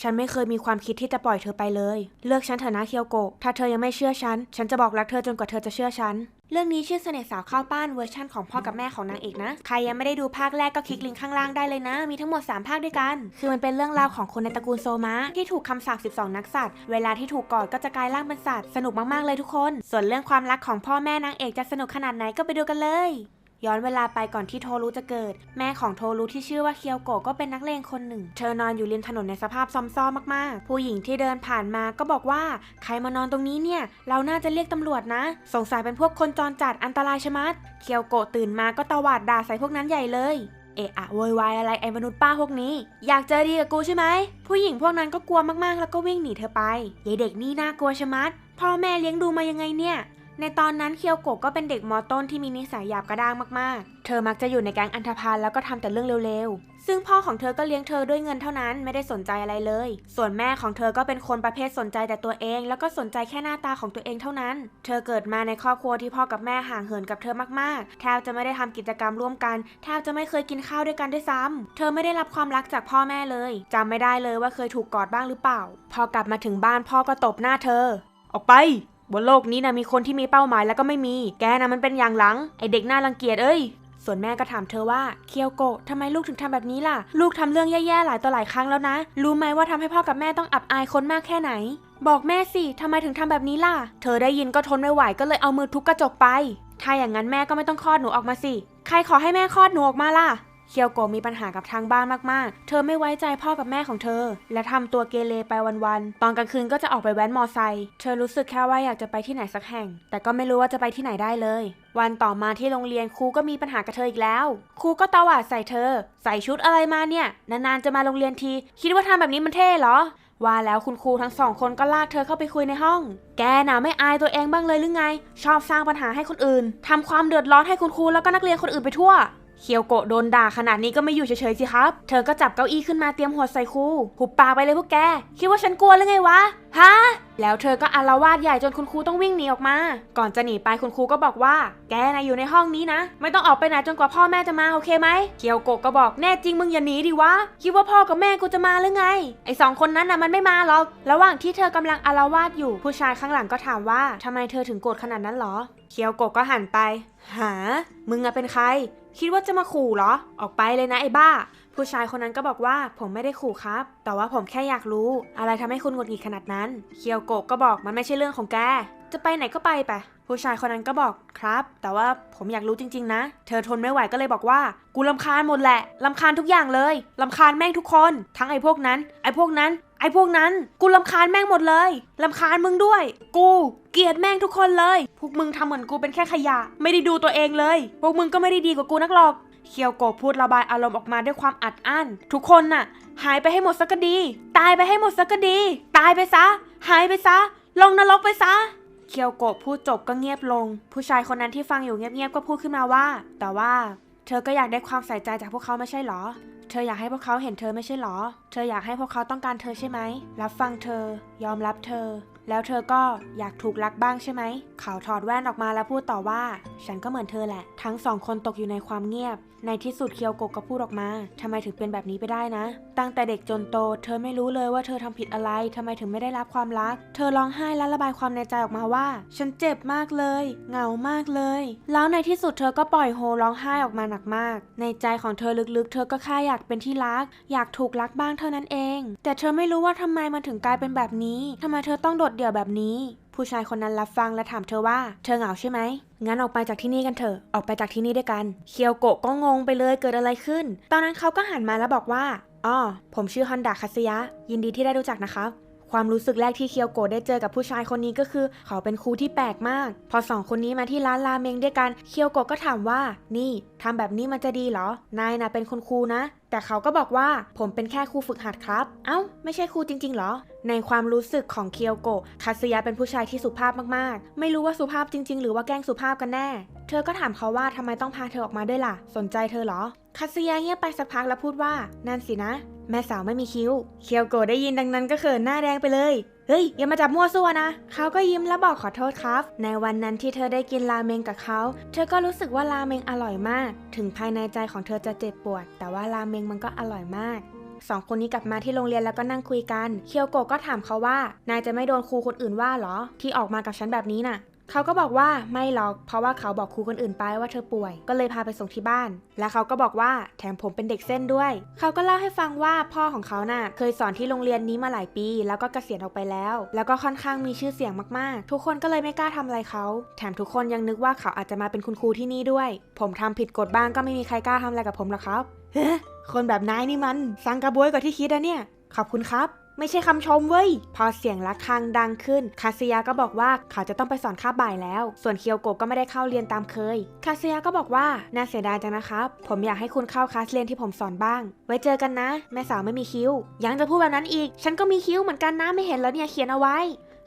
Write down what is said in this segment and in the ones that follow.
ฉันไม่เคยมีความคิดที่จะปล่อยเธอไปเลย เลือกฉันเถอะนะเคียวโกะ ถ้าเธอยังไม่เชื่อฉัน ฉันจะบอกรักเธอจนกว่าเธอจะเชื่อฉัน เรื่องนี้ชื่อเสน่ห์สาวเข้าป้านเวอร์ชั่นของพ่อกับแม่ของนางเอกนะ ใครยังไม่ได้ดูภาคแรกก็คลิกลิงก์ข้างล่างได้เลยนะ มีทั้งหมด 3 ภาคด้วยกัน คือมันเป็นเรื่องราวของคนในตระกูลโซมะที่ถูกคำสาป12 นักสัตว์ เวลาที่ถูกกอดก็จะกลายร่างเป็นสัตว์ สนุกมากๆเลยทุกคน ส่วนเรื่องความรักของพ่อแม่นางเอกจะสนุกขนาดไหนก็ไปดูกันเลย ย้อนเวลาไปก่อนที่โทรุจะเกิด แม่ของโทรุที่ชื่อว่าเคียวโกะก็เป็นนักเลงคนหนึ่ง เธอนอนอยู่ริมถนนในสภาพซอมซ่อมากๆ ผู้หญิงที่เดินผ่านมาก็บอกว่าใครมานอนตรงนี้เนี่ย เราน่าจะเรียกตำรวจนะ สงสัยเป็นพวกคนจรจัดอันตรายชะมัด เคียวโกะตื่นมาก็ตวาดด่าใส่พวกนั้นใหญ่เลยเอะอะโวยวายอะไรไอ้มนุษย์ป้าพวกนี้ อยากเจอดีกับกูใช่ไหม ผู้หญิงพวกนั้นก็กลัวมากๆ แล้วก็วิ่งหนีเธอไปยายเด็กนี่น่ากลัวชะมัด พ่อแม่เลี้ยงดูมายังไงเนี่ย ในตอนนั้นเคียวโกะก็เป็นเด็กมอต้นที่มีนิสัยหยาบกระด้างมากๆ เธอมักจะอยู่ในแก๊งอันธพาลแล้วก็ทำแต่เรื่องเร็วๆ ซึ่งพ่อของเธอก็เลี้ยงเธอด้วยเงินเท่านั้นไม่ได้สนใจอะไรเลย ส่วนแม่ของเธอก็เป็นคนประเภทสนใจแต่ตัวเอง แล้วก็สนใจแค่หน้าตาของตัวเองเท่านั้น เธอเกิดมาในครอบครัวที่พ่อกับแม่ห่างเหินกับเธอมากๆ แทบจะไม่ได้ทำกิจกรรมร่วมกัน แทบจะไม่เคยกินข้าวด้วยกันด้วยซ้ำเธอไม่ได้รับความรักจากพ่อแม่เลยจำไม่ได้เลยว่าเคยถูกกอดบ้างหรือเปล่า พอกลับมาถึงบ้านพ่อก็ตบหน้าเธอ ออกไป บนโลกนี้นะมีคนที่มีเป้าหมายแล้วก็ไม่มี แกนะมันเป็นอย่างหลัง ไอเด็กน่ารังเกียจเอ้ย ส่วนแม่ก็ถามเธอว่าเคียวโกะทำไมลูกถึงทำแบบนี้ล่ะ ลูกทำเรื่องแย่ๆหลายต่อหลายครั้งแล้วนะ รู้ไหมว่าทำให้พ่อกับแม่ต้องอับอายคนมากแค่ไหน บอกแม่สิทำไมถึงทำแบบนี้ล่ะ เธอได้ยินก็ทนไม่ไหวก็เลยเอามือทุบกระจกไป ถ้าอย่างนั้นแม่ก็ไม่ต้องคลอดหนูออกมาสิ ใครขอให้แม่คลอดหนูออกมาล่ะ เคียวโกมีปัญหากับทางบ้านมากๆ เธอไม่ไว้ใจพ่อกับแม่ของเธอ และทำตัวเกเรไปวันๆ ตอนกลางคืนก็จะออกไปแว้นมอไซค์ เธอรู้สึกแค่ว่าอยากจะไปที่ไหนสักแห่ง แต่ก็ไม่รู้ว่าจะไปที่ไหนได้เลย วันต่อมาที่โรงเรียนครูก็มีปัญหากับเธออีกแล้ว ครูก็ตวาดใส่เธอ ใส่ชุดอะไรมาเนี่ย นานๆจะมาโรงเรียนที คิดว่าทำแบบนี้มันเท่เหรอว่าแล้วคุณครูทั้งสองคนก็ลากเธอเข้าไปคุยในห้อง แกน่ะไม่อายตัวเองบ้างเลยหรือไง ชอบสร้างปัญหาให้คนอื่นทำความเดือดร้อนให้คุณครูแล้วก็นักเรียนคนอื่นไปทั่ว เคียวโกะโดนด่าขนาดนี้ก็ไม่อยู่เฉยๆสิครับ เธอก็จับเก้าอี้ขึ้นมาเตรียมหัวใส่ครูหุบปากไปเลยพวกแก คิดว่าฉันกลัวหรือไงวะ ฮะ แล้วเธอก็อาละวาดใหญ่จนคุณครูต้องวิ่งหนีออกมา ก่อนจะหนีไปคุณครูก็บอกว่า แกนะอยู่ในห้องนี้นะ ไม่ต้องออกไปไหนจนกว่าพ่อแม่จะมาโอเคไหม เคียวโกะก็บอกแน่จริงมึงอย่าหนีดิวะ คิดว่าพ่อกับแม่กูจะมาหรือไง ไอสองคนนั้นน่ะมันไม่มาหรอก ระหว่างที่เธอกำลังอาละวาดอยู่ ผู้ชายข้างหลังก็ถามว่าทำไมเธอถึงโกรธขนาดนั้นหรอ เคียวโกะก็หันไป หา มึงอะเป็นใคร คิดว่าจะมาขู่เหรอ ออกไปเลยนะไอ้บ้า ผู้ชายคนนั้นก็บอกว่าผมไม่ได้ขู่ครับ แต่ว่าผมแค่อยากรู้ อะไรทำให้คุณหงุดหงิดขนาดนั้น เคียวโกะก็บอกมันไม่ใช่เรื่องของแก จะไปไหนก็ไปไป ผู้ชายคนนั้นก็บอกครับ แต่ว่าผมอยากรู้จริงๆนะ เธอทนไม่ไหวก็เลยบอกว่า กูลำคาญหมดแหละลำคาญทุกอย่างเลยลำคาญแม่งทุกคน ทั้งไอ้พวกนั้น ไอ้พวกนั้น ไอ้พวกนั้นกูลำคาญแม่งหมดเลยลำคาญมึงด้วย กูเกลียดแม่งทุกคนเลย พวกมึงทำเหมือนกูเป็นแค่ขยะ ไม่ได้ดูตัวเองเลย พวกมึงก็ไม่ได้ดีกว่ากูนักหรอก เคียวโกะพูดระบายอารมณ์ออกมาด้วยความอัดอั้น ทุกคนน่ะ หายไปให้หมดสักก็ดี ตายไปให้หมดสักก็ดี ตายไปซะ หายไปซะ ลงนรกไปซะ เคียวโกะพูดจบก็เงียบลง ผู้ชายคนนั้นที่ฟังอยู่เงียบๆก็พูดขึ้นมาว่า แต่ว่า เธอก็อยากได้ความใส่ใจจากพวกเขาไม่ใช่หรอ เธออยากให้พวกเขาเห็นเธอไม่ใช่หรอ เธออยากให้พวกเขาต้องการเธอใช่ไหม รับฟังเธอ ยอมรับเธอ แล้วเธอก็อยากถูกรักบ้างใช่ไหม เขาถอดแว่นออกมาแล้วพูดต่อว่า ฉันก็เหมือนเธอแหละ ทั้งสองคนตกอยู่ในความเงียบ ในที่สุดเคียวโกะก็พูดออกมาทำไมถึงเป็นแบบนี้ไปได้นะ ตั้งแต่เด็กจนโต เธอไม่รู้เลยว่าเธอทำผิดอะไรทำไมถึงไม่ได้รับความรัก เธอร้องไห้และระบายความในใจออกมาว่า ฉันเจ็บมากเลย เหงามากเลย แล้วในที่สุดเธอก็ปล่อยโฮร้องไห้ออกมาหนักมาก ในใจของเธอลึกๆ เธอก็แค่อยากเป็นที่รัก อยากถูกรักบ้างเท่านั้นเอง แต่เธอไม่รู้ว่าทำไมมันถึงกลายเป็นแบบนี้ทำไมเธอต้องโดดเดี่ยวแบบนี้ ผู้ชายคนนั้นรับฟังและถามเธอว่า เธอเหงาใช่ไหมงั้นออกไปจากที่นี่กันเถอะ ออกไปจากที่นี่ด้วยกัน เคียวโกะก็งงไปเลยเกิดอะไรขึ้น ตอนนั้นเขาก็หันมาแล้วบอกว่า อ๋อผมชื่อฮอนดาคาสยะ ยินดีที่ได้รู้จักนะครับ ความรู้สึกแรกที่เคียวโกะได้เจอกับผู้ชายคนนี้ก็คือ เขาเป็นครูที่แปลกมาก พอสองคนนี้มาที่ร้านราเมงด้วยกัน เคียวโกะก็ถามว่า นี่ทำแบบนี้มันจะดีเหรอ นายนะเป็นคุณครูนะ แต่เขาก็บอกว่าผมเป็นแค่ครูฝึกหัดครับ เอ้า ไม่ใช่ครูจริง ๆ เหรอ ในความรู้สึกของเคียวโกะคาสยะเป็นผู้ชายที่สุภาพมากๆ ไม่รู้ว่าสุภาพจริง ๆ หรือว่าแกล้งสุภาพกันแน่ เธอก็ถามเขาว่าทำไมต้องพาเธอออกมาด้วยล่ะ สนใจเธอเหรอคาสยะเงียบไปสักพักแล้วพูดว่านั่นสินะ แม่สาวไม่มีคิ้ว เคียวโกะได้ยินดังนั้นก็เขินหน้าแดงไปเลย เฮ้ย อย่ามาจับมั่วซั่วนะ เขาก็ยิ้มแล้วบอกขอโทษครับ ในวันนั้นที่เธอได้กินราเมงกับเขา เธอก็รู้สึกว่าราเมงอร่อยมาก ถึงภายในใจของเธอจะเจ็บปวด แต่ว่าราเมงมันก็อร่อยมากสองคนนี้กลับมาที่โรงเรียนแล้วก็นั่งคุยกัน เคียวโกะก็ถามเขาว่า นายจะไม่โดนครูคนอื่นว่าเหรอ ที่ออกมากับฉันแบบนี้น่ะ เขาก็บอกว่าไม่หรอก เพราะว่าเขาบอกครูคนอื่นไปว่าเธอป่วย ก็เลยพาไปส่งที่บ้าน แล้วเขาก็บอกว่าแถมผมเป็นเด็กเส้นด้วย เขาก็เล่าให้ฟังว่าพ่อของเขาน่ะ เคยสอนที่โรงเรียนนี้มาหลายปี แล้วก็เกษียณออกไปแล้ว แล้วก็ค่อนข้างมีชื่อเสียงมากๆ ทุกคนก็เลยไม่กล้าทำอะไรเขา แถมทุกคนยังนึกว่าเขาอาจจะมาเป็นคุณครูที่นี่ด้วย ผมทำผิดกฎบ้างก็ไม่มีใครกล้าทำอะไรกับผมหรอกครับเฮ้คนแบบนายนี่มันสังกระบวยกว่าที่คิดอะเนี่ย ขอบคุณครับ ไม่ใช่คำชมเว้ย พอเสียงะระฆังดังขึ้น คาซิยาก็บอกว่าเขาจะต้องไปสอนคาบบ่ายแล้ว ส่วนเคียวโกะก็ไม่ได้เข้าเรียนตามเคย คาซิยาก็บอกว่า น่าเสียดายจังนะครับ ผมอยากให้คุณเข้าคลาสเรียนที่ผมสอนบ้าง ไว้เจอกันนะ แม่สาวไม่มีคิ้ว ยังจะพูดแบบนั้นอีก ฉันก็มีคิ้วเหมือนกันนะ ไม่เห็นแล้วเนี่ยเขียนเอาไว้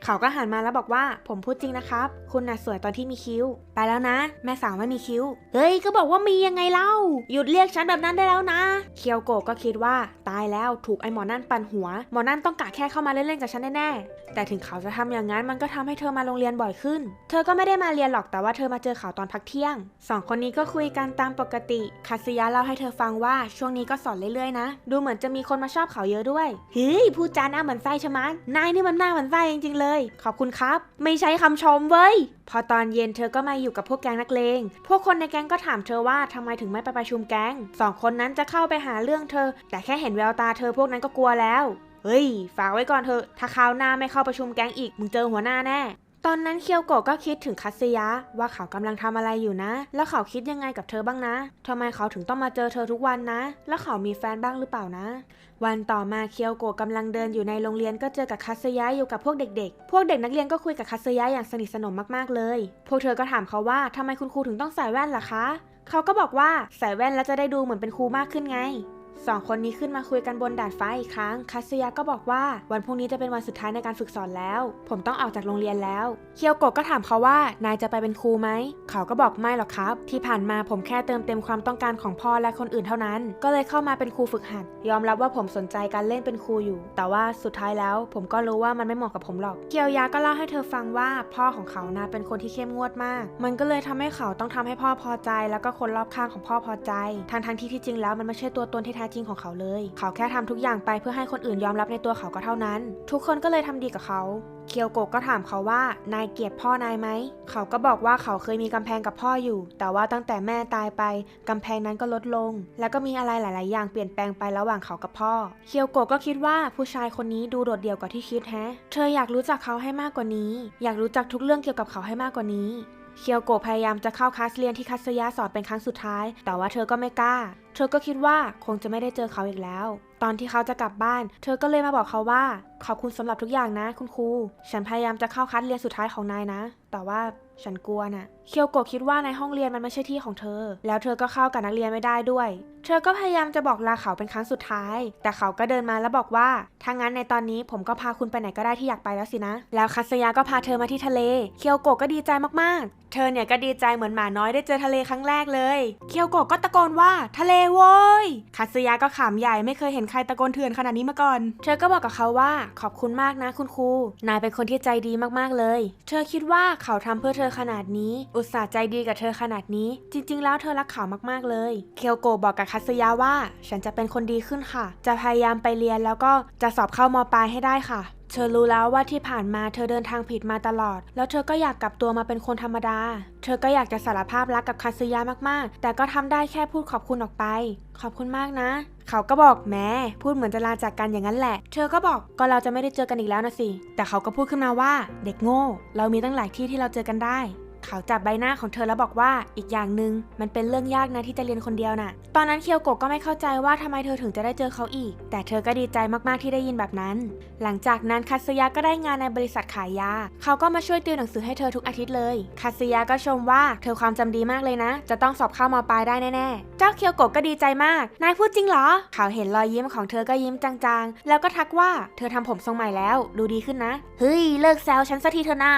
เขาก็หันมาแล้วบอกว่า ผมพูดจริงนะครับ คุณน่ะสวยตอนที่มีคิ้วไปแล้วนะ แม่สาวไม่มีคิ้ว เฮ้ย ก็บอกว่ามียังไงเล่า หยุดเรียกฉันแบบนั้นได้แล้วนะ เคียวโกะก็คิดว่าตายแล้วถูกไอ้หมอนั่นปั่นหัว หมอนั่นต้องกะแค่เข้ามาเล่นๆกับฉันแน่ๆ แต่ถึงเขาจะทำอย่างนั้นมันก็ทำให้เธอมาโรงเรียนบ่อยขึ้น เธอก็ไม่ได้มาเรียนหรอกแต่ว่าเธอมาเจอเขาตอนพักเที่ยงสองคนนี้ก็คุยกันตามปกติคาซิยะเล่าให้เธอฟังว่าช่วงนี้ก็สอนเรื่อยๆนะ ดูเหมือนจะมีคนมาชอบเขาเยอะด้วยเฮ้ยพูดจาหน้าเหมือนไส้ชะมัดนายนี่มันหน้าเหมือนไส้จริงๆเลย ขอบคุณครับ ไม่ใช่คำชมเว้ยพอตอนเย็นเธอก็มาอยู่กับพวกแก๊งนักเลง พวกคนในแก๊งก็ถามเธอว่าทำไมถึงไม่ไปประชุมแก๊งสองคนนั้นจะเข้าไปหาเรื่องเธอ แต่แค่เห็นแววตาเธอพวกนั้นก็กลัวแล้ว เฮ้ย ฝากไว้ก่อนเถอะ ถ้าคราวหน้าไม่เข้าประชุมแก๊งอีก มึงเจอหัวหน้าแน่ ตอนนั้นเคียวโกะก็คิดถึงคัตสึยะ ว่าเขากำลังทำอะไรอยู่นะ แล้วเขาคิดยังไงกับเธอบ้างนะทำไมเขาถึงต้องมาเจอเธอทุกวันนะ แล้วเขามีแฟนบ้างหรือเปล่านะ วันต่อมาเคียวโกะกำลังเดินอยู่ในโรงเรียนก็เจอกับคัตสึยะอยู่กับพวกเด็กๆ พวกเด็กนักเรียนก็คุยกับคัตสึยะอย่างสนิทสนมมากๆเลย พวกเธอก็ถามเขาว่าทำไมคุณครูถึงต้องใส่แว่นล่ะคะ เขาก็บอกว่าใส่แว่นแล้วจะได้ดูเหมือนเป็นครูมากขึ้นไง สองคนนี้ขึ้นมาคุยกันบนดาดฟ้าอีกครั้งคัตสึยะก็บอกว่าวันพรุ่งนี้จะเป็นวันสุดท้ายในการฝึกสอนแล้ว ผมต้องออกจากโรงเรียนแล้ว เคียวโกะก็ถามเขาว่านายจะไปเป็นครูไหม เขาก็บอกไม่หรอกครับ ที่ผ่านมาผมแค่เติมเต็มความต้องการของพ่อและคนอื่นเท่านั้น ก็เลยเข้ามาเป็นครูฝึกหัด ยอมรับว่าผมสนใจการเล่นเป็นครูอยู่ แต่ว่าสุดท้ายแล้วผมก็รู้ว่ามันไม่เหมาะกับผมหรอกเกียวยาก็เล่าให้เธอฟังว่าพ่อของเขานะเป็นคนที่เข้มงวดมาก มันก็เลยทำให้เขาต้องทำให้พ่อพอใจ แล้วก็คนรอบข้างของพ่อพอใจ ทั้งทั้งที่ที่จริงแล้วมันไม่ใช่ตัวตนที่แท้จริงของเขาเลย เขาแค่ทำทุกอย่างไปเพื่อให้คนอื่นยอมรับในตัวเขาก็เท่านั้น ทุกคนก็เลยทำดีกับเขา เคียวโกะก็ถามเขาว่านายเกลียดพ่อนายไหม เขาก็บอกว่าเขาเคยมีกำแพงกับพ่ออยู่ แต่ว่าตั้งแต่แม่ตายไปกำแพงนั้นก็ลดลง แล้วก็มีอะไรหลาย ๆ อย่างเปลี่ยนแปลงไประหว่างเขากับพ่อ เคียวโกะก็คิดว่าผู้ชายคนนี้ดูโดดเดี่ยวกว่าที่คิดแฮะ เธออยากรู้จักเขาให้มากกว่านี้ อยากรู้จักทุกเรื่องเกี่ยวกับเขาให้มากกว่านี้เคียวโกะพยายามจะเข้าคลาสเรียนที่คัสยะสอนเป็นครั้งสุดท้าย แต่ว่าเธอก็ไม่กล้า เธอก็คิดว่าคงจะไม่ได้เจอเขาอีกแล้ว ตอนที่เขาจะกลับบ้าน เธอก็เลยมาบอกเขาว่า ขอบคุณสำหรับทุกอย่างนะ คุณครู ฉันพยายามจะเข้าคลาสเรียนสุดท้ายของนายนะ แต่ว่าฉันกลัวน่ะ เคียวโกะคิดว่าในห้องเรียนมันไม่ใช่ที่ของเธอ แล้วเธอก็เข้ากับนักเรียนไม่ได้ด้วย เธอก็พยายามจะบอกลาเขาเป็นครั้งสุดท้าย แต่เขาก็เดินมาแล้วบอกว่า ถ้างั้นในตอนนี้ผมก็พาคุณไปไหนก็ได้ที่อยากไปแล้วสินะ แล้วคัสยาก็พาเธอมาที่ทะเล เคียวโกะก็ดีใจมากๆ เธอเนี่ยก็ดีใจเหมือนหมาน้อยได้เจอทะเลครั้งแรกเลย เคียวโกะก็ตะโกนว่าทะเลโว้ยคัสยาก็ขำใหญ่ไม่เคยเห็นใครตะโกนเถื่อนขนาดนี้มาก่อน เธอก็บอกกับเขาว่าขอบคุณมากนะคุณครู นายเป็นคนที่ใจดีมากๆเลย เธอคิดว่าเขาทำเพื่อเธอขนาดนี้ อุตส่าห์ใจดีกับเธอขนาดนี้ จริง ๆ แล้วเธอรักเขามากๆเลย เคียวโกบอกกับคัสยาว่า ฉันจะเป็นคนดีขึ้นค่ะ จะพยายามไปเรียนแล้วก็จะสอบเข้ามปลายให้ได้ค่ะ เธอรู้แล้วว่าที่ผ่านมาเธอเดินทางผิดมาตลอด แล้วเธอก็อยากกลับตัวมาเป็นคนธรรมดา เธอก็อยากจะสารภาพรักกับคาซึยะมากๆ แต่ก็ทำได้แค่พูดขอบคุณออกไป ขอบคุณมากนะ เขาก็บอกแม้พูดเหมือนจะลาจากกันอย่างนั้นแหละ เธอก็บอกก็เราจะไม่ได้เจอกันอีกแล้วนะสิ แต่เขาก็พูดขึ้นมาว่า เด็กโง่ เรามีตั้งหลายที่ที่เราเจอกันได้ เขาจับใบหน้าของเธอแล้วบอกว่าอีกอย่างหนึ่งมันเป็นเรื่องยากนะที่จะเรียนคนเดียวน่ะ ตอนนั้นเคียวโกะก็ไม่เข้าใจว่าทำไมเธอถึงจะได้เจอเขาอีก แต่เธอก็ดีใจมากๆที่ได้ยินแบบนั้น หลังจากนั้นคัตสึยะก็ได้งานในบริษัทขายยา เขาก็มาช่วยติวหนังสือให้เธอทุกอาทิตย์เลย คัตสึยะก็ชมว่าเธอความจำดีมากเลยนะ จะต้องสอบเข้ามปลายได้แน่ๆ เจ้าเคียวโกะก็ดีใจมาก นายพูดจริงเหรอ เขาเห็นรอยยิ้มของเธอก็ยิ้มจางๆ แล้วก็ทักว่าเธอทำผมทรงใหม่แล้ว ดูดีขึ้นนะ เฮ้ยเลิกแซวฉันสักทีเถอะนา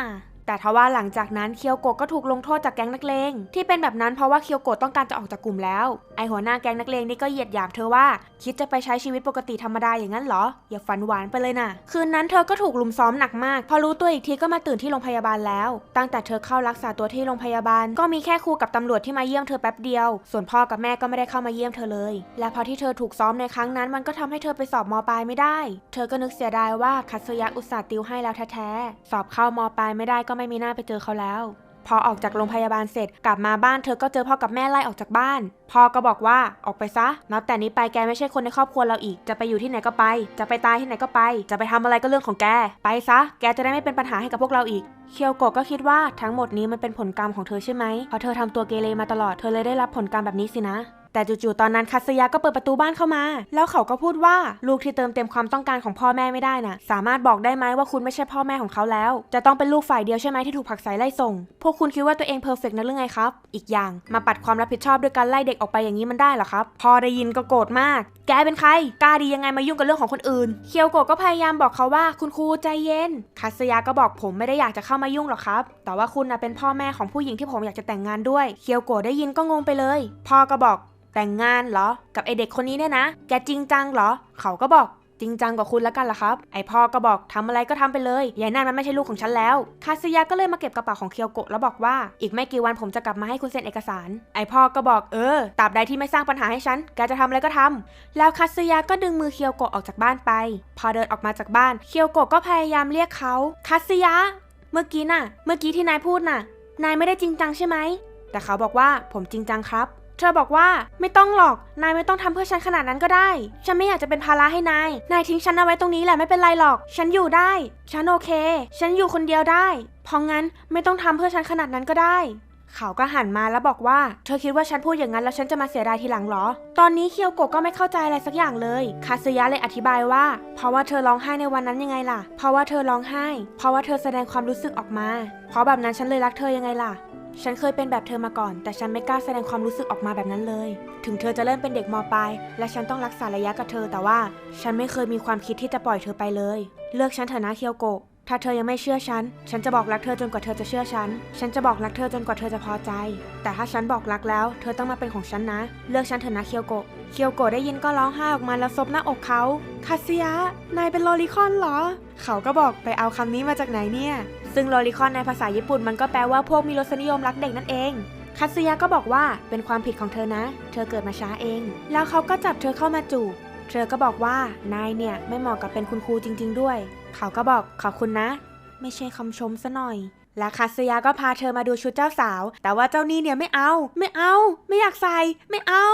แต่ทว่าหลังจากนั้นเคียวโกะก็ถูกลงโทษจากแก๊งนักเลงที่เป็นแบบนั้นเพราะว่าเคียวโกะต้องการจะออกจากกลุ่มแล้ว ไอหัวหน้าแก๊งนักเลงนี่ก็เหยียดหยามเธอว่า คิดจะไปใช้ชีวิตปกติธรรมดาอย่างนั้นเหรอ อย่าฝันหวานไปเลยนะคืนนั้นเธอก็ถูกลุมซ้อมหนักมาก พอรู้ตัวอีกทีก็มาตื่นที่โรงพยาบาลแล้ว ตั้งแต่เธอเข้ารักษาตัวที่โรงพยาบาล ก็มีแค่ครูกับตำรวจที่มาเยี่ยมเธอแป๊บเดียว ส่วนพ่อกับแม่ก็ไม่ได้เข้ามาเยี่ยมเธอเลย และพอที่เธอถูกซ้อมในครั้งนั้น มันก็ทำให้เธอไปสอบมปลายไม่ได้ เธอก็นึกเสียดายว่าคัตสึยะอุตส่าห์ติวให้แล้วแท้ๆสอบเข้ามปลายไม่ได้ก็ไม่มีหน้าไปเจอเขาแล้วพอออกจากโรงพยาบาลเสร็จกลับมาบ้านเธอก็เจอพ่อกับแม่ไล่ออกจากบ้าน พ่อก็บอกว่าออกไปซะ นับแต่นี้ไปแกไม่ใช่คนในครอบครัวเราอีก จะไปอยู่ที่ไหนก็ไป จะไปตายที่ไหนก็ไป จะไปทำอะไรก็เรื่องของแก ไปซะ แกจะได้ไม่เป็นปัญหาให้กับพวกเราอีก เคียวโกะก็คิดว่าทั้งหมดนี้มันเป็นผลกรรมของเธอใช่ไหมเพราะเธอทำตัวเกเรมาตลอดเธอเลยได้รับผลกรรมแบบนี้สินะ แต่จู่ๆตอนนั้นคัสยะก็เปิดประตูบ้านเข้ามา แล้วเขาก็พูดว่าลูกที่เติมเต็มความต้องการของพ่อแม่ไม่ได้น่ะ สามารถบอกได้ไหมว่าคุณไม่ใช่พ่อแม่ของเขาแล้ว จะต้องเป็นลูกฝ่ายเดียวใช่ไหมที่ถูกผลักไสไล่ส่ง พวกคุณคิดว่าตัวเองเพอร์เฟกต์นะหรือไงครับ อีกอย่างมาปัดความรับผิดชอบด้วยการไล่เด็กออกไปอย่างนี้มันได้เหรอครับพอได้ยินก็โกรธมาก แกเป็นใครกล้าดียังไงมายุ่งกับเรื่องของคนอื่น เคียวโกะก็พยายามบอกเขาว่าคุณครูใจเย็นคัสยะก็บอกผมไม่ได้อยากจะเข้ามายุ่งหรอกครับ แต่ว่าคุณนะเป็นพ่อแม่ของผู้หญิงที่ผมอยากจะแต่งงานด้วย เคียวโกะได้ยินก็งงไปเลย พ่อก็บอก แต่งงานเหรอ กับไอเด็กคนนี้เนี่ยนะ แกจริงจังเหรอ เขาก็บอกจริงจังกว่าคุณแล้วกันล่ะครับ ไอพ่อก็บอกทำอะไรก็ทำไปเลยยายนั่นมันไม่ใช่ลูกของฉันแล้ว คาซึยะก็เลยมาเก็บกระเป๋าของเคียวโกะแล้วบอกว่า อีกไม่กี่วันผมจะกลับมาให้คุณเซ็นเอกสาร ไอพ่อก็บอกเออตราบใดที่ไม่สร้างปัญหาให้ฉัน แกจะทำอะไรก็ทำแล้วคาซึยะก็ดึงมือเคียวโกะออกจากบ้านไป พอเดินออกมาจากบ้าน เคียวโกะก็พยายามเรียกเขาคาซึยะ เมื่อกี้น่ะ เมื่อกี้ที่นายพูดน่ะ นายไม่ได้จริงจังใช่ไหม แต่เขาบอกว่าผมจริงจังครับ เธอบอกว่าไม่ต้องหรอก นายไม่ต้องทำเพื่อฉันขนาดนั้นก็ได้ ฉันไม่อยากจะเป็นภาระให้นาย นายทิ้งฉันเอาไว้ตรงนี้แหละไม่เป็นไรหรอก ฉันอยู่ได้ ฉันโอเค ฉันอยู่คนเดียวได้ เพราะงั้นไม่ต้องทำเพื่อฉันขนาดนั้นก็ได้ เขาก็หันมาแล้วบอกว่า เธอคิดว่าฉันพูดอย่างนั้นแล้วฉันจะมาเสียดายทีหลังเหรอ ตอนนี้เคียวโกะก็ไม่เข้าใจอะไรสักอย่างเลย คาซึยะเลยอธิบายว่า เพราะว่าเธอร้องไห้ในวันนั้นยังไงล่ะ เพราะว่าเธอร้องไห้ เพราะว่าเธอแสดงความรู้สึกออกมา เพราะแบบนั้นฉันเลยรักเธอยังไงล่ะ ฉันเคยเป็นแบบเธอมาก่อน แต่ฉันไม่กล้าแสดงความรู้สึกออกมาแบบนั้นเลย ถึงเธอจะเริ่มเป็นเด็กมปลาย และฉันต้องรักษาระยะกับเธอ แต่ว่า ฉันไม่เคยมีความคิดที่จะปล่อยเธอไปเลย เลือกฉันเถอะนะเคียวโกะ ถ้าเธอยังไม่เชื่อฉัน ฉันจะบอกรักเธอจนกว่าเธอจะเชื่อฉัน ฉันจะบอกรักเธอจนกว่าเธอจะพอใจ แต่ถ้าฉันบอกรักแล้ว เธอต้องมาเป็นของฉันนะ เลือกฉันเถอะนะเคียวโกะ เคียวโกะได้ยินก็ร้องไห้ออกมาแล้วซบหน้าอกเขา คาซิยะ นายเป็นโลลิคอนเหรอ เขาก็บอกไปเอาคำนี้มาจากไหนเนี่ย ซึ่งโลลิคอนในภาษาญี่ปุ่นมันก็แปลว่าพวกมีรสนิยมรักเด็กนั่นเองคัตสึยะก็บอกว่าเป็นความผิดของเธอนะ เธอเกิดมาช้าเอง แล้วเขาก็จับเธอเข้ามาจูบ เธอก็บอกว่านายเนี่ยไม่เหมาะกับเป็นคุณครูจริง ๆ ด้วย เขาก็บอกขอบคุณนะ ไม่ใช่คำชมซะหน่อยและคัสยาก็พาเธอมาดูชุดเจ้าสาว แต่ว่าเจ้านี่เนี่ยไม่เอา ไม่เอา ไม่อยากใส่ ไม่เอา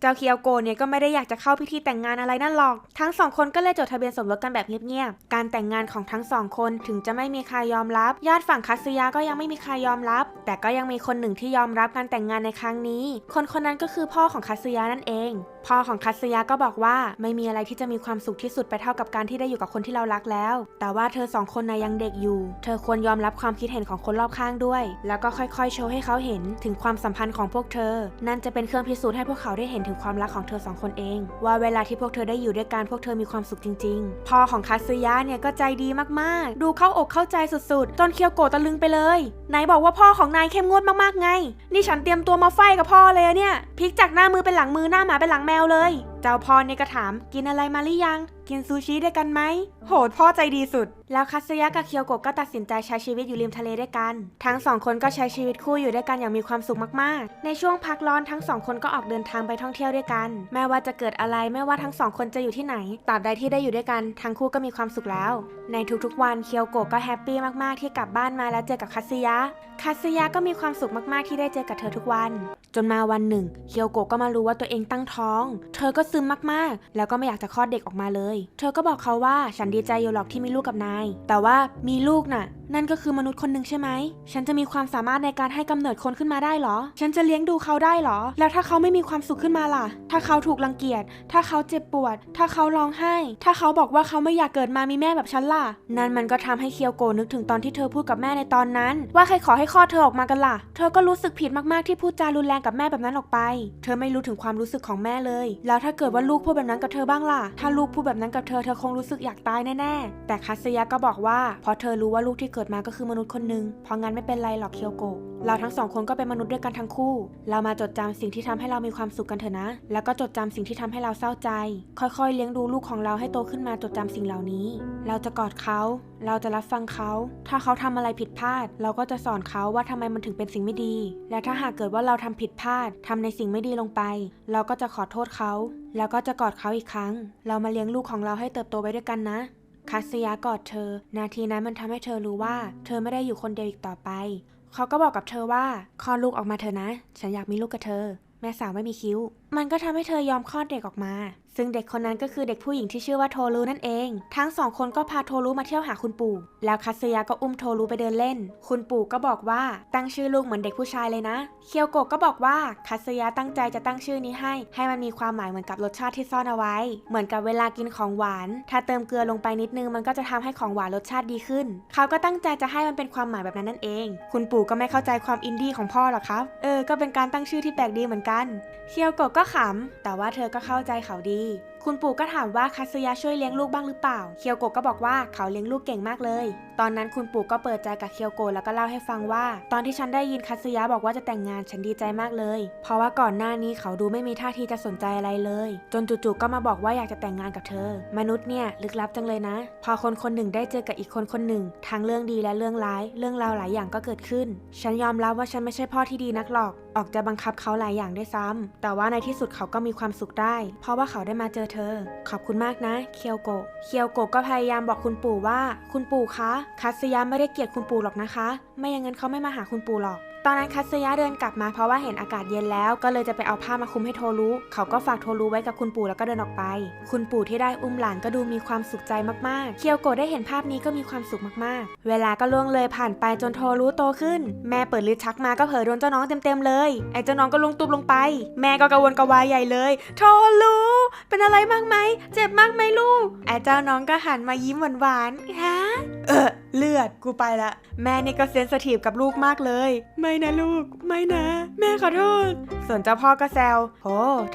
เจ้าเคียวโกเนี่ยก็ไม่ได้อยากจะเข้าพิธีแต่งงานอะไรนั่นหรอก ทั้งสองคนก็เลยจดทะเบียนสมรสกันแบบเงียบๆ การแต่งงานของทั้งสองคนถึงจะไม่มีใครยอมรับ ญาติฝั่งคัตสึยะก็ยังไม่มีใครยอมรับ แต่ก็ยังมีคนหนึ่งที่ยอมรับการแต่งงานในครั้งนี้ คนคนนั้นก็คือพ่อของคัตสึยะนั่นเอง พ่อของคัตสึยะก็บอกว่าไม่มีอะไรที่จะมีความสุขที่สุดไปเท่ากับการที่ได้อยู่กับคนที่เรารักแล้ว แต่ว่าเธอสองคนนะยังเด็กอยู่ เธอควรยอมรับความคิดเห็นของคนรอบข้างด้วย แล้วก็ค่อยๆ โชว์ให้เขาเห็นถึงความสัมพันธ์ของพวกเธอ นั่นจะเป็นเครื่องพิสูจน์ให้พวกเขาได้เห็นถึงความรักของเธอสองคนเอง ว่าเวลาที่พวกเธอได้อยู่ด้วยกันพวกเธอมีความสุขจริง ๆ พ่อของคัตสึยะเนี่ยก็ใจดีมากๆ ดูเข้าอกเข้าใจสุดๆ จนเคียวโกะตะลึงไปเลยไหนบอกว่าพ่อของนายเข้มงวดมากๆไง นี่ฉันเตรียมตัวมาไฟกับพ่อเลยเนี่ยพลิกจากหน้ามือเป็นหลังมือหน้าหมาเป็นหลังแมวเลย จ้าพ่อเนี่ยก็ถาม กินอะไรมาหรือยัง กินซูชิด้วยกันไหม โหดพ่อใจดีสุด แล้วคัสยะกับเคียวโกะก็ตัดสินใจใช้ชีวิตอยู่ริมทะเลด้วยกัน ทั้งสองคนก็ใช้ชีวิตคู่อยู่ด้วยกันอย่างมีความสุขมากๆ ในช่วงพักร้อนทั้งสองคนก็ออกเดินทางไปท่องเที่ยวด้วยกัน แม้ว่าจะเกิดอะไรไม่ว่าทั้งสองคนจะอยู่ที่ไหนตราบใดที่ได้อยู่ด้วยกัน ทั้งคู่ก็มีความสุขแล้ว ในทุกๆ วันเคียวโกะก็แฮปปี้มากๆที่กลับบ้านมาแล้วเจอกับคัสยะคัสยะก็มีความสุขมากๆที่ได้เจอกับเธอทุกวัน จนมาวันหนึ่ง เคียวโกะก็มารู้ว่าตัวเองตั้งท้อง เธอก็ซึมมากๆ แล้วก็ไม่อยากจะคลอดเด็กออกมาเลย เธอก็บอกเขาว่าฉันดีใจอยู่หรอกที่มีลูกกับนาย แต่ว่ามีลูกน่ะ นั่นก็คือมนุษย์คนหนึ่งใช่ไหม ฉันจะมีความสามารถในการให้กำเนิดคนขึ้นมาได้เหรอ ฉันจะเลี้ยงดูเขาได้เหรอ แล้วถ้าเขาไม่มีความสุขขึ้นมาล่ะ ถ้าเขาถูกรังเกียจ ถ้าเขาเจ็บปวด ถ้าเขาร้องไห้ ถ้าเขาบอกว่าเขาไม่อยากเกิดมามีแม่แบบฉันล่ะ นั่นมันก็ทำให้เคียวโกะนึกถึงตอนที่เธอพูดกับแม่ในตอนนั้น ว่าใครขอให้คลอดเธอออกมากันล่ะ เธอก็รู้สึกผิดมากๆที่พูดจารุนแรงกับแม่แบบนั้นออกไป เธอไม่รู้ถึงความรู้สึกของแม่เลย แล้วถ้าเกิดว่าลูกพูดแบบนั้นกับเธอบ้างล่ะ ถ้าลูกพูดแบบนั้นกับเธอ เธอคงรู้สึกอยากตายแน่ๆ แต่คัสยะก็บอกว่าเพราะเธอรู้ว่าลูกที่เกิดมาก็คือมนุษย์คนหนึ่งเพราะงั้นไม่เป็นไรหรอกเคียวโกะเราทั้งสองคนก็เป็นมนุษย์ด้วยกันทั้งคู่ เรามาจดจำสิ่งที่ทำให้เรามีความสุขกันเถอะนะ แล้วก็จดจำสิ่งที่ทำให้เราเศร้าใจ ค่อยๆ เลี้ยงดูลูกของเราให้โตขึ้นมาจดจำสิ่งเหล่านี้ เราจะกอดเขา เราจะรับฟังเขา ถ้าเขาทำอะไรผิดพลาด เราก็จะสอนเขาว่าทำไมมันถึงเป็นสิ่งไม่ดี และถ้าหากเกิดว่าเราทำผิดพลาดทำในสิ่งไม่ดีลงไป เราก็จะขอโทษเขา แล้วก็จะกอดเขาอีกครั้ง เรามาเลี้ยงลูกของเราให้เติบโตไปด้วยกันนะคัสยากอดเธอ นาทีนั้นมันทำให้เธอรู้ว่า เธอไม่ได้อยู่คนเดียวอีกต่อไป เขาก็บอกกับเธอว่าคลอดลูกออกมาเถอะนะ ฉันอยากมีลูกกับเธอ แม่สาวไม่มีคิ้วมันก็ทำให้เธอยอมคลอดเด็กออกมา ซึ่งเด็กคนนั้นก็คือเด็กผู้หญิงที่ชื่อว่าโทรุนั่นเอง ทั้งสองคนก็พาโทรุมาเที่ยวหาคุณปู่ แล้วคัตสึยะก็อุ้มโทรุไปเดินเล่น คุณปู่ก็บอกว่าตั้งชื่อลูกเหมือนเด็กผู้ชายเลยนะ เคียวโกะก็บอกว่าคัตสึยะตั้งใจจะตั้งชื่อนี้ให้ ให้มันมีความหมายเหมือนกับรสชาติที่ซ่อนเอาไว้ เหมือนกับเวลากินของหวาน ถ้าเติมเกลือลงไปนิดนึงมันก็จะทำให้ของหวานรสชาติดีขึ้น เขาก็ตั้งใจจะให้มันเป็นความหมายแบบนั้นนั่นเอง คุณปู่ก็ไม่เข้าใจความอินดี้ของพ่อหรอกครับ เออ ก็เป็นการตั้งชื่อที่แปลกดีเหมือนกัน เคียวโกะก็ขำ แต่ว่าเธอก็เข้าใจเขาดี คุณปู่ก็ถามว่าคัสยะช่วยเลี้ยงลูกบ้างหรือเปล่า เคียวโกะก็บอกว่าเขาเลี้ยงลูกเก่งมากเลย ตอนนั้นคุณปู่ก็เปิดใจกับเคียวโกะแล้วก็เล่าให้ฟังว่า ตอนที่ฉันได้ยินคัตสึยะบอกว่าจะแต่งงานฉันดีใจมากเลย เพราะว่าก่อนหน้านี้เขาดูไม่มีท่าทีจะสนใจอะไรเลย จนจู่ๆก็มาบอกว่าอยากจะแต่งงานกับเธอ มนุษย์เนี่ยลึกลับจังเลยนะ พอคนคนหนึ่งได้เจอกับอีกคนคนหนึ่งทั้งเรื่องดีและเรื่องร้าย เรื่องราวหลายอย่างก็เกิดขึ้น ฉันยอมรับว่าฉันไม่ใช่พ่อที่ดีนักหรอก ออกจะบังคับเขาหลายอย่างด้วยซ้ำแต่ว่าในที่สุดเขาก็มีความสุขได้ เพราะว่าเขาได้มาเจอเธอ ขอบคุณมากนะ เคียวโกะเคียวโกะก็พยายามบอกคุณปู่ว่า คุณปู่คะคัตสึยะไม่ได้เกลียดคุณปู่หรอกนะคะ ไม่อย่างนั้นเขาไม่มาหาคุณปู่หรอก ตอนนั้นคัตสยะเดินกลับมาเพราะว่าเห็นอากาศเย็นแล้ว ก็เลยจะไปเอาผ้ามาคลุมให้โทรุเขาก็ฝากโทรุไว้กับคุณปู่แล้วก็เดินออกไป คุณปู่ที่ได้อุ้มหลานก็ดูมีความสุขใจมากๆ เคียวโกะได้เห็นภาพนี้ก็มีความสุขมากๆ เวลาก็ล่วงเลยผ่านไปจนโทรุโตขึ้น แม่เปิดลิ้นชักมาก็เผลอโดนเจ้าน้องเต็มๆเลยไอ้เจ้าน้องก็ลงตุบลงไป แม่ก็กระวนกระวายใหญ่เลยโทรุเป็นอะไรมากไหมเจ็บมากไหมลูกไอ้เจ้าน้องก็หันมายิ้มหวานๆฮะเออ เลือดกูไปละแม่นี่ก็เซนสทีฟกับลูกมากเลย ไม่นะลูก ไม่นะ แม่ขอโทษ ส่วนเจ้าพ่อก็แซวโห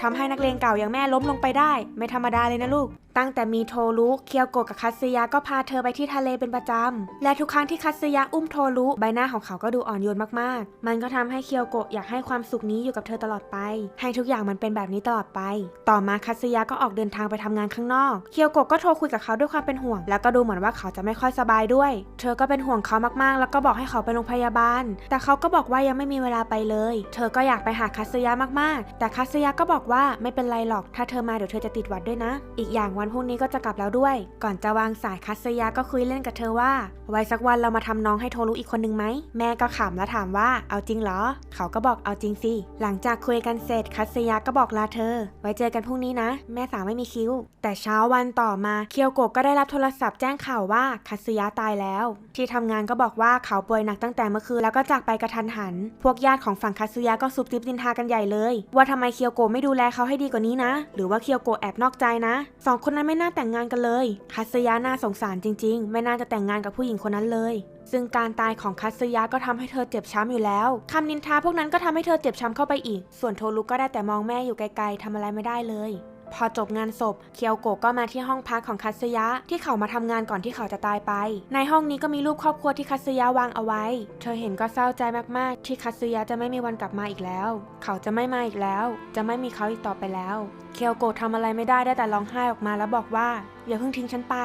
ทำให้นักเลงเก่าอย่างแม่ล้มลงไปได้ ไม่ธรรมดาเลยนะลูกตั้งแต่มีโทรุเคียวโกะกับคัตสึยะก็พาเธอไปที่ทะเลเป็นประจำ และทุกครั้งที่คัตสึยะอุ้มโทรุใบหน้าของเขาก็ดูอ่อนโยนมากๆ มันก็ทำให้เคียวโกะอยากให้ความสุขนี้อยู่กับเธอตลอดไป ให้ทุกอย่างมันเป็นแบบนี้ตลอดไป ต่อมาคัตสึยะก็ออกเดินทางไปทำงานข้างนอก เคียวโกะก็โทรคุยกับเขาด้วยความเป็นห่วง แล้วก็ดูเหมือนว่าเขาจะไม่ค่อยสบายด้วย เธอก็เป็นห่วงเขามากๆ แล้วก็บอกให้เขาไปโรงพยาบาล แต่เขาก็บอกว่ายังไม่มีเวลาไปเลย เธอก็อยากไปหาคัตสึยะมากๆ แต่คัตสึยะก็บอกว่าไม่เป็นไรหรอก ถ้าเธอมาเดี๋ยวเธอจะติดหวัดด้วยนะ อีกอย่างวันพรุ่งนี้ก็จะกลับแล้วด้วย ก่อนจะวางสายคัสยะก็คุยเล่นกับเธอว่า ไว้สักวันเรามาทำน้องให้โทรุอีกคนนึงไหม แม่ก็ขำแล้วถามว่า เอาจริงเหรอ เขาก็บอกเอาจริงสิ หลังจากคุยกันเสร็จคัสยะก็บอกลาเธอ ไว้เจอกันพรุ่งนี้นะ แม่สาวไม่มีคิ้ว แต่เช้าวันต่อมาเคียวโกะก็ได้รับโทรศัพท์แจ้งข่าวว่าคัสยะตายแล้ว ที่ทำงานก็บอกว่าเขาป่วยหนักตั้งแต่เมื่อคืนแล้วก็จากไปกระทันหัน พวกญาติของฝั่งคัสยะก็ซุบซิบดินทากันใหญ่เลย ว่าทำไมเคียวโกะไม่ดูแลเขาให้ดีกว่านี้นะ หรือว่าเคียวโกะแอบนอกใจนะสองคนนั้นไม่น่าแต่งงานกันเลย คัสยาน่าสงสารจริง ๆ ไม่น่าจะแต่งงานกับผู้หญิงคนนั้นเลย ซึ่งการตายของคัสยาก็ทำให้เธอเจ็บช้ำอยู่แล้วคำนินทาพวกนั้นก็ทำให้เธอเจ็บช้ำเข้าไปอีก ส่วนโทรุก็ได้แต่มองแม่อยู่ไกลๆทำอะไรไม่ได้เลย พอจบงานศพ เคียวโกะก็มาที่ห้องพักของคัตสยะ ที่เขามาทำงานก่อนที่เขาจะตายไป ในห้องนี้ก็มีรูปครอบครัวที่คัตสยะวางเอาไว้ เธอเห็นก็เศร้าใจมากๆ ที่คัตสยะจะไม่มีวันกลับมาอีกแล้ว เขาจะไม่มาอีกแล้ว จะไม่มีเขาอีกต่อไปแล้ว เคียวโกะทำอะไรไม่ได้ได้แต่ร้องไห้ออกมาแล้วบอกว่าอย่าเพิ่งทิ้งฉันไป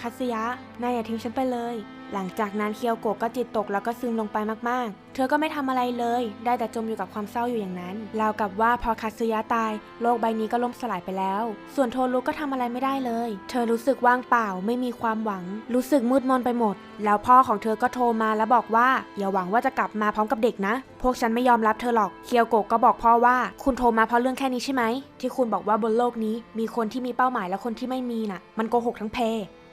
คัตสยะนายอย่าทิ้งฉันไปเลย หลังจากนั้นเคียวโกะก็จิตตกแล้วก็ซึมลงไปมากๆ เธอก็ไม่ทำอะไรเลย ได้แต่จมอยู่กับความเศร้าอยู่อย่างนั้นราวกับว่าพอคัตสึยะตาย โลกใบนี้ก็ล่มสลายไปแล้ว ส่วนโทรุก็ทำอะไรไม่ได้เลย เธอรู้สึกว่างเปล่าไม่มีความหวัง รู้สึกมืดมนไปหมด แล้วพ่อของเธอก็โทรมาแล้วบอกว่าอย่าหวังว่าจะกลับมาพร้อมกับเด็กนะ พวกฉันไม่ยอมรับเธอหรอก เคียวโกะก็บอกพ่อว่าคุณโทรมาเพราะเรื่องแค่นี้ใช่ไหมที่คุณบอกว่าบนโลกนี้ มีคนที่มีเป้าหมายและคนที่ไม่มีน่ะ มันโกหกทั้งเพ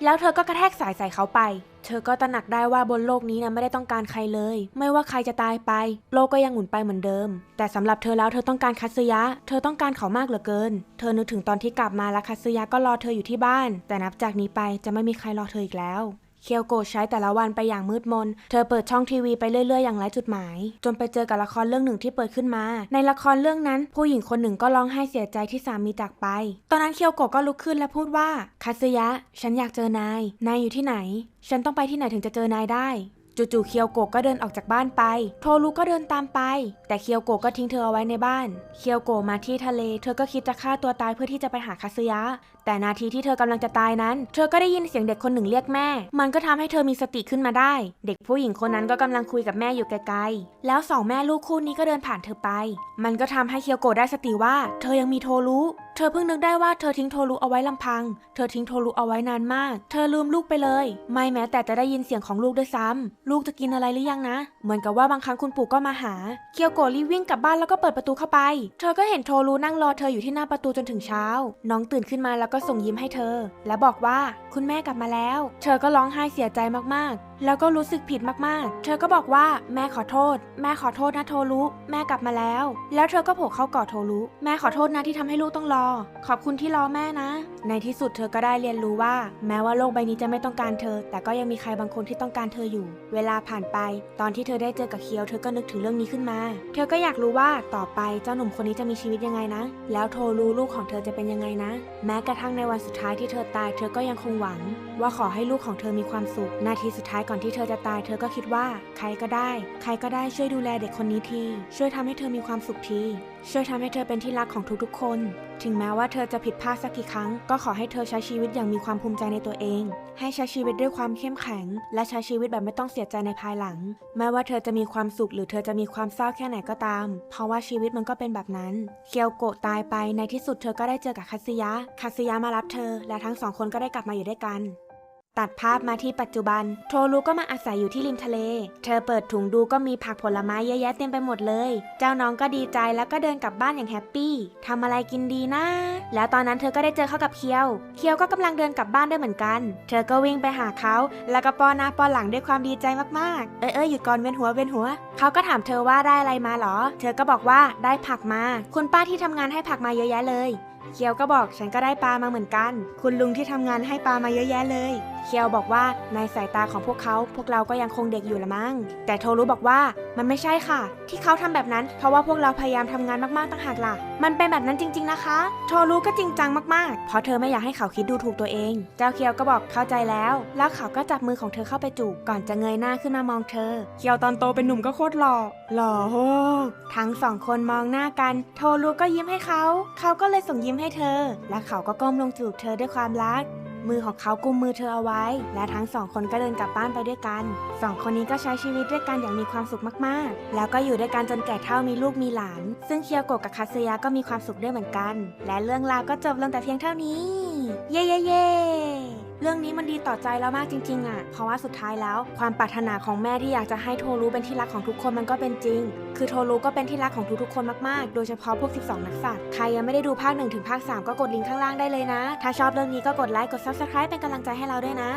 แล้วเธอก็กระแทกสายใส่เขาไป เธอก็ตระหนักได้ว่าบนโลกนี้นะไม่ได้ต้องการใครเลย ไม่ว่าใครจะตายไป โลกก็ยังหมุนไปเหมือนเดิม แต่สำหรับเธอแล้วเธอต้องการคัตสึยะ เธอต้องการเขามากเหลือเกิน เธอนึกถึงตอนที่กลับมาแล้วคัตสึยะก็รอเธออยู่ที่บ้าน แต่นับจากนี้ไปจะไม่มีใครรอเธออีกแล้ว เคียวโกะใช้แต่ละวันไปอย่างมืดมน เธอเปิดช่องทีวีไปเรื่อยๆอย่างไร้จุดหมาย จนไปเจอกับละครเรื่องหนึ่งที่เปิดขึ้นมา ในละครเรื่องนั้น ผู้หญิงคนหนึ่งก็ร้องไห้เสียใจที่สามีจากไป ตอนนั้นเคียวโกะก็ลุกขึ้นและพูดว่าคาซึยะ ฉันอยากเจอนาย นายอยู่ที่ไหน ฉันต้องไปที่ไหนถึงจะเจอนายได้จู่ๆเคียวโกะก็เดินออกจากบ้านไป โทรุก็เดินตามไป แต่เคียวโกะก็ทิ้งเธอเอาไว้ในบ้าน เคียวโกะมาที่ทะเล เธอก็คิดจะฆ่าตัวตายเพื่อที่จะไปหาคาซึยะ แต่นาทีที่เธอกำลังจะตายนั้น เธอก็ได้ยินเสียงเด็กคนหนึ่งเรียกแม่ มันก็ทำให้เธอมีสติขึ้นมาได้ เด็กผู้หญิงคนนั้นก็กำลังคุยกับแม่อยู่ไกลๆ แล้วสองแม่ลูกคู่นี้ก็เดินผ่านเธอไป มันก็ทำให้เคียวโกะได้สติว่า เธอยังมีโทรุเธอเพิ่งนึกได้ว่าเธอทิ้งโทรุเอาไว้ลำพัง เธอทิ้งโทรุเอาไว้นานมาก เธอลืมลูกไปเลย ไม่แม้แต่จะได้ยินเสียงของลูกด้วยซ้ำลูกจะกินอะไรหรือยังนะ เหมือนกับว่าบางครั้งคุณปู่ก็มาหา เคียวโกะรีบวิ่งกลับบ้านแล้วก็เปิดประตูเข้าไป เธอก็เห็นโทรุนั่งรอเธออยู่ที่หน้าประตูจนถึงเช้า น้องตื่นขึ้นมาแล้วก็ส่งยิ้มให้เธอ และบอกว่าคุณแม่กลับมาแล้ว เธอก็ร้องไห้เสียใจมากๆ แล้วก็รู้สึกผิดมากๆ เธอก็บอกว่าแม่ขอโทษ แม่ขอโทษนะโทรุแม่กลับมาแล้ว แล้วเธอก็โผล่เข้ากอดโทรุแม่ขอโทษนะที่ทำให้ลูกต้องรอ ขอบคุณที่รอแม่นะ ในที่สุดเธอก็ได้เรียนรู้ว่า แม้ว่าโลกใบนี้จะไม่ต้องการเธอ แต่ก็ยังมีใครบางคนที่ต้องการเธออยู่ เวลาผ่านไป ตอนที่เธอได้เจอกับเคียวเธอก็นึกถึงเรื่องนี้ขึ้นมา เธอก็อยากรู้ว่าต่อไปเจ้าหนุ่มคนนี้จะมีชีวิตยังไงนะ แล้วโทรู้ลูกของเธอจะเป็นยังไงนะ แม้กระทั่งในวันสุดท้ายที่เธอตาย เธอก็ยังคงหวังว่าขอให้ลูกของเธอมีความสุข นาทีสุดท้ายก่อนที่เธอจะตาย เธอก็คิดว่าใครก็ได้ ใครก็ได้ช่วยดูแลเด็กคนนี้ที ช่วยทำให้เธอมีความสุขที ช่วยทำให้เธอเป็นที่รักของทุกๆ คน ถึงแม้ว่าเธอจะผิดพลาดสักกี่ครั้ง ก็ขอให้เธอใช้ชีวิตอย่างมีความภูมิใจในตัวเอง ให้ใช้ชีวิตด้วยความเข้มแข็ง และใช้ชีวิตแบบไม่ต้องเสียใจในภายหลัง แม้ว่าเธอจะมีความสุขหรือเธอจะมีความเศร้าแค่ไหนก็ตาม เพราะว่าชีวิตมันก็เป็นแบบนั้น เคียวโกะตายไปในที่สุดเธอก็ได้เจอกับคัตสึยะคัตสึยะมารับเธอ และทั้งสองคนก็ได้กลับมาอยู่ด้วยกัน ตัดภาพมาที่ปัจจุบัน โทรุก็มาอาศัยอยู่ที่ริมทะเล เธอเปิดถุงดูก็มีผักผลไม้เยอะแยะเต็มไปหมดเลย เจ้าน้องก็ดีใจแล้วก็เดินกลับบ้านอย่างแฮปปี้ทำอะไรกินดีนะ แล้วตอนนั้นเธอก็ได้เจอเข้ากับเคียว เคียวก็กำลังเดินกลับบ้านด้วยเหมือนกัน เธอก็วิ่งไปหาเขา แล้วก็ป้อนหน้าป้อนหลังด้วยความดีใจมากๆ เอ้ยเอ้ยหยุดก่อนเวียนหัวเวียนหัว เขาก็ถามเธอว่าได้อะไรมาเหรอ เธอก็บอกว่าได้ผักมา คุณป้าที่ทำงานให้ผักมาเยอะแยะเลย เคียวก็บอกฉันก็ได้ปลามาเหมือนกัน คุณลุงที่ทำงานให้ปลามาเยอะแยะเลย เคียวบอกว่าในสายตาของพวกเขา พวกเราก็ยังคงเด็กอยู่ละมั้ง แต่โทรู้บอกว่ามันไม่ใช่ค่ะ ที่เขาทำแบบนั้นเพราะว่าพวกเราพยายามทำงานมากๆต่างหากล่ะ มันเป็นแบบนั้นจริง ๆนะคะ โทรู้ก็จริงจังมากๆ เพราะเธอไม่อยากให้เขาคิดดูถูกตัวเอง เจ้าเคียวก็บอกเข้าใจแล้ว แล้วเขาก็จับมือของเธอเข้าไปจูบก่อนจะเงยหน้าขึ้นมามองเธอ เคียวตอนโตเป็นหนุ่มก็โคตรหล่อหล่อโฮทั้งสองคนมองหน้ากัน โทรู้ก็ยิ้มให้เขา เขาก็เลยส่งยิ้มให้เธอ และเขาก็ก้มลงจูบเธอด้วยความรัก มือของเขากุมมือเธอเอาไว้ และทั้งสองคนก็เดินกลับบ้านไปด้วยกันสองคนนี้ก็ใช้ชีวิตด้วยกันอย่างมีความสุขมากๆ แล้วก็อยู่ด้วยกันจนแก่เท่ามีลูกมีหลาน ซึ่งเคียวโกะกับคาซึยะก็มีความสุขด้วยเหมือนกัน และเรื่องราวก็จบลงแต่เพียงเท่านี้ เย่เย่เย่ เรื่องนี้มันดีต่อใจเรามากจริงๆอะ เพราะว่าสุดท้ายแล้วความปรารถนาของแม่ที่อยากจะให้โทรู้เป็นที่รักของทุกคนมันก็เป็นจริง คือโทรู้ก็เป็นที่รักของทุกๆคนมากๆ โดยเฉพาะพวก 12 นักสัตว์ ใครยังไม่ได้ดูภาค1ถึงภาค3 ก็กดลิงก์ข้างล่างได้เลยนะ ถ้าชอบเรื่องนี้ก็กดไลค์ กด Subscribe เป็นกำลังใจให้เราด้วยนะ